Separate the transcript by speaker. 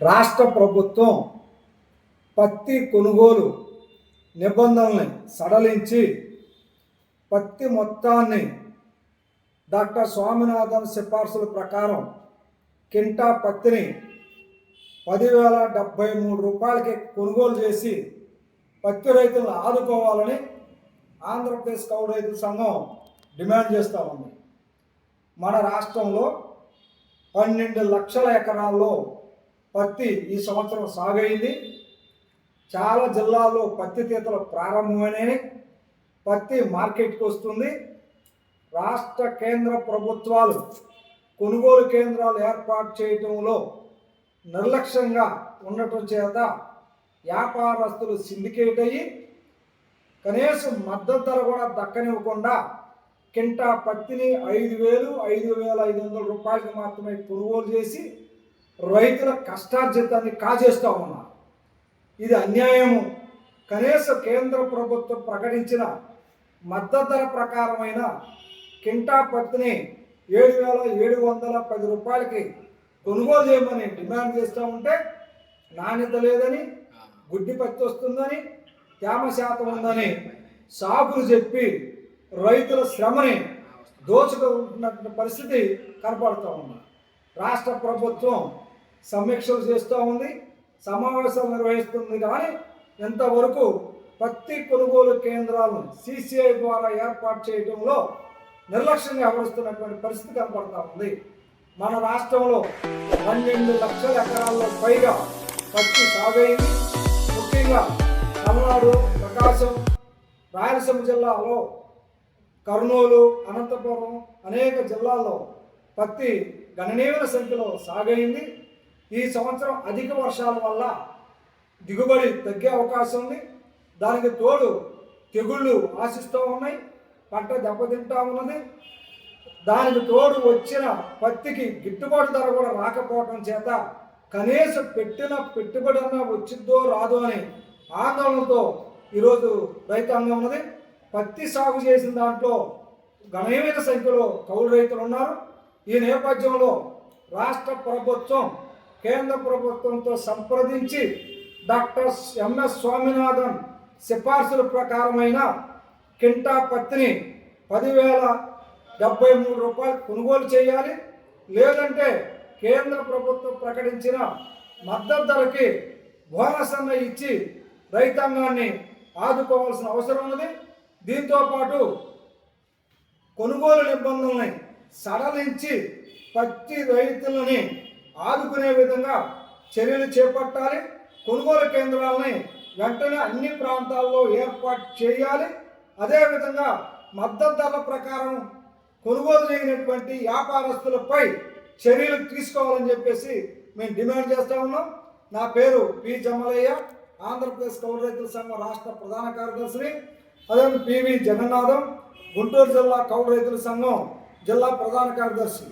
Speaker 1: రాష్ట్ర ప్రభుత్వం పత్తి కొనుగోలు నిబంధనల్ని సడలించి పత్తి మొత్తాన్ని డాక్టర్ స్వామినాథన్ సిఫార్సుల ప్రకారం కింటా పత్తిని పదివేల డెబ్భై మూడు రూపాయలకి కొనుగోలు చేసి పత్తి రైతులను ఆదుకోవాలని ఆంధ్రప్రదేశ్ కౌలు రైతుల సంఘం డిమాండ్ చేస్తూ ఉంది. మన రాష్ట్రంలో పన్నెండు లక్షల ఎకరాల్లో పత్తి ఈ సంవత్సరం సాగైంది. చాలా జిల్లాల్లో పత్తి తీతలు ప్రారంభమైనవి పత్తి మార్కెట్కి వస్తుంది. రాష్ట్ర కేంద్ర ప్రభుత్వాలు కొనుగోలు కేంద్రాలు ఏర్పాటు చేయటంలో నిర్లక్ష్యంగా ఉండటం చేత వ్యాపారస్తులు సిండికేట్ అయ్యి కనీసం మద్దతు ధర కూడా దక్కనివ్వకుండా కింటా పత్తిని ఐదు వేలు ఐదు వేల ఐదు వందల రూపాయలకి మాత్రమే కొనుగోలు చేసి రైతుల కష్టార్జితాన్ని కాజేస్తూ ఉన్నారు. ఇది అన్యాయము. కనీస కేంద్ర ప్రభుత్వం ప్రకటించిన మద్దతు ధర ప్రకారమైన కింటా పత్తిని ఏడు వేల ఏడు వందల పది రూపాయలకి కొనుగోలు చేయమని డిమాండ్ చేస్తూ ఉంటే నాణ్యత లేదని గుడ్డి పత్తి వస్తుందని తేమ శాతం ఉందని సాకులు చెప్పి రైతుల శ్రమని దోచుకుంటున్న పరిస్థితి కనపడుతూ ఉంది రాష్ట్ర ప్రభుత్వం సమీక్షలు చేస్తూ ఉంది సమావేశాలు నిర్వహిస్తుంది. కానీ ఇంతవరకు పత్తి కొనుగోలు కేంద్రాలను సిసిఐ ద్వారా ఏర్పాటు చేయడంలో నిర్లక్ష్యంగా వ్యవహరిస్తున్నటువంటి పరిస్థితి కనపడతా ఉంది. మన రాష్ట్రంలో పన్నెండు లక్షల ఎకరాల్లో పైగా పత్తి సాగైంది. ముఖ్యంగా తమిళనాడు ప్రకాశం రాయలసీమ జిల్లాలో కర్నూలు అనంతపురం అనేక జిల్లాల్లో పత్తి గణనీయమైన సంఖ్యలో సాగైంది. ఈ సంవత్సరం అధిక వర్షాల వల్ల దిగుబడి తగ్గే అవకాశం ఉంది. దానికి తోడు తెగుళ్ళు ఆశిస్తూ ఉన్నాయి. పంట దెబ్బతింటా ఉన్నది. దానికి తోడు వచ్చిన పత్తికి గిట్టుబాటు ధర కూడా రాకపోవడం చేత కనీసం పెట్టిన పెట్టుబడి అన్నా వచ్చిద్దో రాదో అని ఆందోళనతో ఈరోజు రైతాంగం ఉన్నది. పత్తి సాగు చేసిన దాంట్లో గణనీయమైన సంఖ్యలో కౌలు రైతులు ఉన్నారు. ఈ నేపథ్యంలో రాష్ట్ర ప్రభుత్వం కేంద్ర ప్రభుత్వంతో సంప్రదించి డాక్టర్ ఎంఎస్ స్వామినాథన్ సిఫార్సుల ప్రకారమైన కింటా పత్తిని పదివేల డెబ్బై మూడు రూపాయలు కొనుగోలు చేయాలి. లేదంటే కేంద్ర ప్రభుత్వం ప్రకటించిన మద్దతు ధరకి బోనస్ అన్న ఇచ్చి రైతాంగాన్ని ఆదుకోవాల్సిన అవసరం ఉంది దీంతోపాటు కొనుగోలు నిబంధనల్ని సడలించి పత్తి రైతులని ఆదుకునే విధంగా చర్యలు చేపట్టాలి. కొనుగోలు కేంద్రాలని వెంటనే అన్ని ప్రాంతాల్లో ఏర్పాటు చేయాలి. అదేవిధంగా మద్దతు ధరల ప్రకారం కొనుగోలు చేయనటువంటి వ్యాపారస్తులపై చర్యలు తీసుకోవాలని చెప్పేసి మేము డిమాండ్ చేస్తూ ఉన్నాం. నా పేరు పి. జమలయ్య ఆంధ్రప్రదేశ్ కౌలు రైతుల సంఘం రాష్ట్ర ప్రధాన కార్యదర్శిని. అదే పివి జగన్నాథం గుంటూరు జిల్లా కౌలు రైతుల సంఘం జిల్లా ప్రధాన కార్యదర్శి.